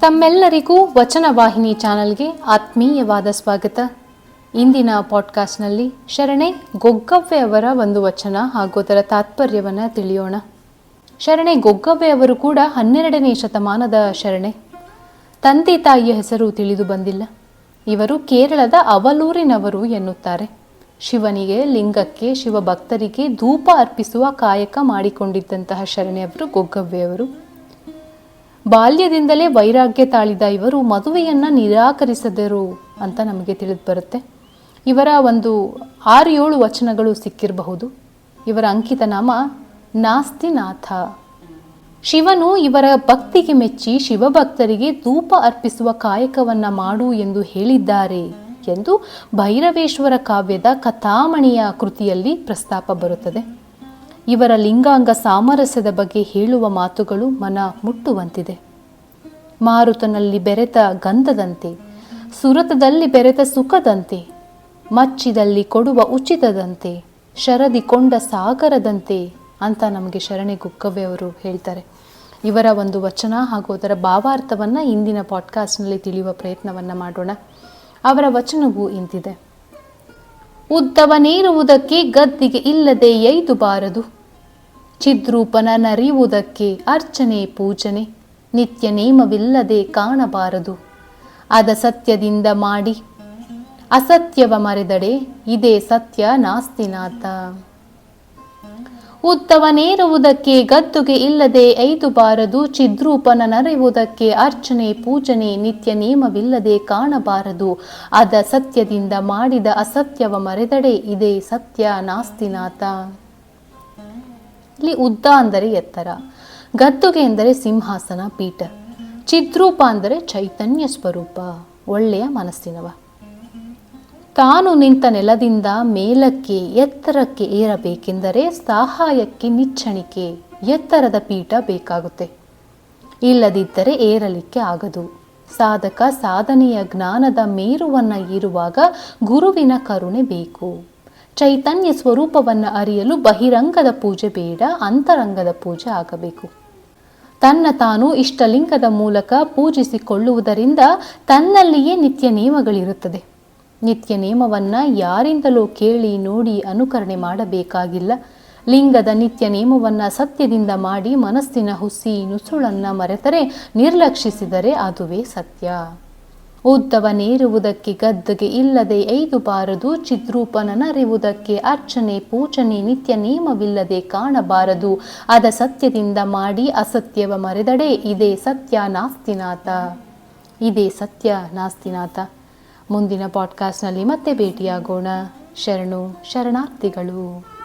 ತಮ್ಮೆಲ್ಲರಿಗೂ ವಚನ ವಾಹಿನಿ ಚಾನಲ್ಗೆ ಆತ್ಮೀಯವಾದ ಸ್ವಾಗತ. ಇಂದಿನ ಪಾಡ್ಕಾಸ್ಟ್ನಲ್ಲಿ ಶರಣೆ ಗೊಗ್ಗವ್ವೆ ಅವರ ಒಂದು ವಚನ ಹಾಗೂ ಅದರ ತಾತ್ಪರ್ಯವನ್ನು ತಿಳಿಯೋಣ. ಶರಣೆ ಗೊಗ್ಗವ್ವೆ ಅವರು ಕೂಡ ಹನ್ನೆರಡನೇ ಶತಮಾನದ ಶರಣೆ. ತಂದೆ ತಾಯಿಯ ಹೆಸರು ತಿಳಿದು ಬಂದಿಲ್ಲ. ಇವರು ಕೇರಳದ ಅವಲೂರಿನವರು ಎನ್ನುತ್ತಾರೆ. ಶಿವನಿಗೆ, ಲಿಂಗಕ್ಕೆ, ಶಿವಭಕ್ತರಿಗೆ ಧೂಪ ಅರ್ಪಿಸುವ ಕಾಯಕ ಮಾಡಿಕೊಂಡಿದ್ದಂತಹ ಶರಣೆಯವರು ಗೊಗ್ಗವ್ವೆಯವರು ಬಾಲ್ಯದಿಂದಲೇ ವೈರಾಗ್ಯ ತಾಳಿದ ಇವರು ಮದುವೆಯನ್ನ ನಿರಾಕರಿಸದರು ಅಂತ ನಮಗೆ ತಿಳಿದು ಬರುತ್ತೆ. ಇವರ ಒಂದು ಆರು ಏಳು ವಚನಗಳು ಸಿಕ್ಕಿರಬಹುದು. ಇವರ ಅಂಕಿತ ನಾಮ ನಾಸ್ತಿನಾಥ. ಶಿವನು ಇವರ ಭಕ್ತಿಗೆ ಮೆಚ್ಚಿ ಶಿವಭಕ್ತರಿಗೆ ಧೂಪ ಅರ್ಪಿಸುವ ಕಾಯಕವನ್ನ ಮಾಡು ಎಂದು ಹೇಳಿದ್ದಾರೆ ಎಂದು ಭೈರವೇಶ್ವರ ಕಾವ್ಯದ ಕಥಾಮಣಿಯ ಕೃತಿಯಲ್ಲಿ ಪ್ರಸ್ತಾಪ ಬರುತ್ತದೆ. ಇವರ ಲಿಂಗಾಂಗ ಸಾಮರಸ್ಯದ ಬಗ್ಗೆ ಹೇಳುವ ಮಾತುಗಳು ಮನ ಮುಟ್ಟುವಂತಿದೆ. ಮಾರುತನಲ್ಲಿ ಬೆರೆತ ಗಂಧದಂತೆ, ಸುರತದಲ್ಲಿ ಬೆರೆತ ಸುಖದಂತೆ, ಮಚ್ಚಿದಲ್ಲಿ ಕೊಡುವ ಉಚಿತದಂತೆ, ಶರದಿ ಕೊಂಡ ಸಾಗರದಂತೆ ಅಂತ ನಮಗೆ ಶರಣೆ ಗುಕ್ಕವೆ ಅವರು ಹೇಳ್ತಾರೆ. ಇವರ ಒಂದು ವಚನ ಹಾಗೂ ಅದರ ಭಾವಾರ್ಥವನ್ನು ಇಂದಿನ ಪಾಡ್ಕಾಸ್ಟ್ನಲ್ಲಿ ತಿಳಿಯುವ ಪ್ರಯತ್ನವನ್ನು ಮಾಡೋಣ. ಅವರ ವಚನವು ಇಂತಿದೆ. ಉದ್ದವನೇರುವುದಕ್ಕೆ ಗದ್ದಿಗೆ ಇಲ್ಲದೆ ಎಯ್ದು ಬಾರದು. ಚಿದ್ರೂಪನ ನರಿಯುವುದಕ್ಕೆ ಅರ್ಚನೆ ಪೂಜನೆ. ನಿತ್ಯ ನೇಮವಿಲ್ಲದೆ ಕಾಣಬಾರದು. ಅದ ಸತ್ಯದಿಂದ ಮಾಡಿ. ಅಸತ್ಯವ ಮರೆದಡೆ, ಇದೇ ಸತ್ಯ ನಾಸ್ತಿನಾಥ ಉತ್ತವ ನೇರುವುದಕ್ಕೆ ಗದ್ದುಗೆ ಇಲ್ಲದೆ ಐದು ಬಾರದು ಚಿದ್ರೂಪನ ನರೆಯುವುದಕ್ಕೆ ಅರ್ಚನೆ ಪೂಜನೆ, ನಿತ್ಯ ನೇಮವಿಲ್ಲದೆ ಕಾಣಬಾರದು. ಅದ ಸತ್ಯದಿಂದ ಮಾಡಿದ ಅಸತ್ಯವ ಮರೆದಡೆ, ಇದೇ ಸತ್ಯ ನಾಸ್ತಿನಾಥ ಇಲ್ಲಿ ಉದ್ದ ಅಂದರೆ ಎತ್ತರ, ಗದ್ದುಗೆ ಎಂದರೆ ಸಿಂಹಾಸನ, ಪೀಠ, ಚಿದ್ರೂಪ ಅಂದರೆ ಚೈತನ್ಯ ಸ್ವರೂಪ, ಒಳ್ಳೆಯ ಮನಸ್ಸಿನವ. ತಾನು ನಿಂತ ನೆಲದಿಂದ ಮೇಲಕ್ಕೆ, ಎತ್ತರಕ್ಕೆ ಏರಬೇಕೆಂದರೆ ಸಹಾಯಕ್ಕೆ ನಿಚ್ಚಣಿಕೆ, ಎತ್ತರದ ಪೀಠ ಬೇಕಾಗುತ್ತೆ. ಇಲ್ಲದಿದ್ದರೆ ಏರಲಿಕ್ಕೆ ಆಗದು. ಸಾಧಕ ಸಾಧನೆಯ ಜ್ಞಾನದ ಮೇರುವನ್ನ ಇರುವಾಗ ಗುರುವಿನ ಕರುಣೆ ಬೇಕು. ಚೈತನ್ಯ ಸ್ವರೂಪವನ್ನು ಅರಿಯಲು ಬಹಿರಂಗದ ಪೂಜೆ ಬೇಡ, ಅಂತರಂಗದ ಪೂಜೆ ಆಗಬೇಕು. ತನ್ನ ತಾನು ಇಷ್ಟಲಿಂಗದ ಮೂಲಕ ಪೂಜಿಸಿಕೊಳ್ಳುವುದರಿಂದ ತನ್ನಲ್ಲಿಯೇ ನಿತ್ಯ ನಿಯಮಗಳಿರುತ್ತದೆ. ನಿತ್ಯ ನಿಯಮವನ್ನ ಯಾರಿಂದಲೂ ಕೇಳಿ ನೋಡಿ ಅನುಕರಣೆ ಮಾಡಬೇಕಾಗಿಲ್ಲ. ಲಿಂಗದ ನಿತ್ಯ ನಿಯಮವನ್ನ ಸತ್ಯದಿಂದ ಮಾಡಿ ಮನಸ್ಸಿನ ಹುಸಿ ನುಸುಳನ್ನು ಮರೆತರೆ ನಿರ್ಲಕ್ಷಿಸಿದರೆ ಅದುವೇ ಸತ್ಯ. ಉದ್ದವನೇರುವುದಕ್ಕೆ ಗದ್ದಗೆ ಇಲ್ಲದೆ ಐದು ಬಾರದು ಚಿದ್ರೂಪನರಿವುದಕ್ಕೆ ಅರ್ಚನೆ, ಪೂಜನೆ, ನಿತ್ಯ ನಿಯಮವಿಲ್ಲದೆ ಕಾಣಬಾರದು. ಅದ ಸತ್ಯದಿಂದ ಮಾಡಿ ಅಸತ್ಯವ ಮರೆದಡೆ, ಇದೇ ಸತ್ಯ ನಾಸ್ತಿನಾಥ. ಇದೇ ಸತ್ಯ ನಾಸ್ತಿನಾಥ. ಮುಂದಿನ ಪಾಡ್ಕಾಸ್ಟ್ನಲ್ಲಿ ಮತ್ತೆ ಭೇಟಿಯಾಗೋಣ. ಶರಣು, ಶರಣಾರ್ಥಿಗಳು.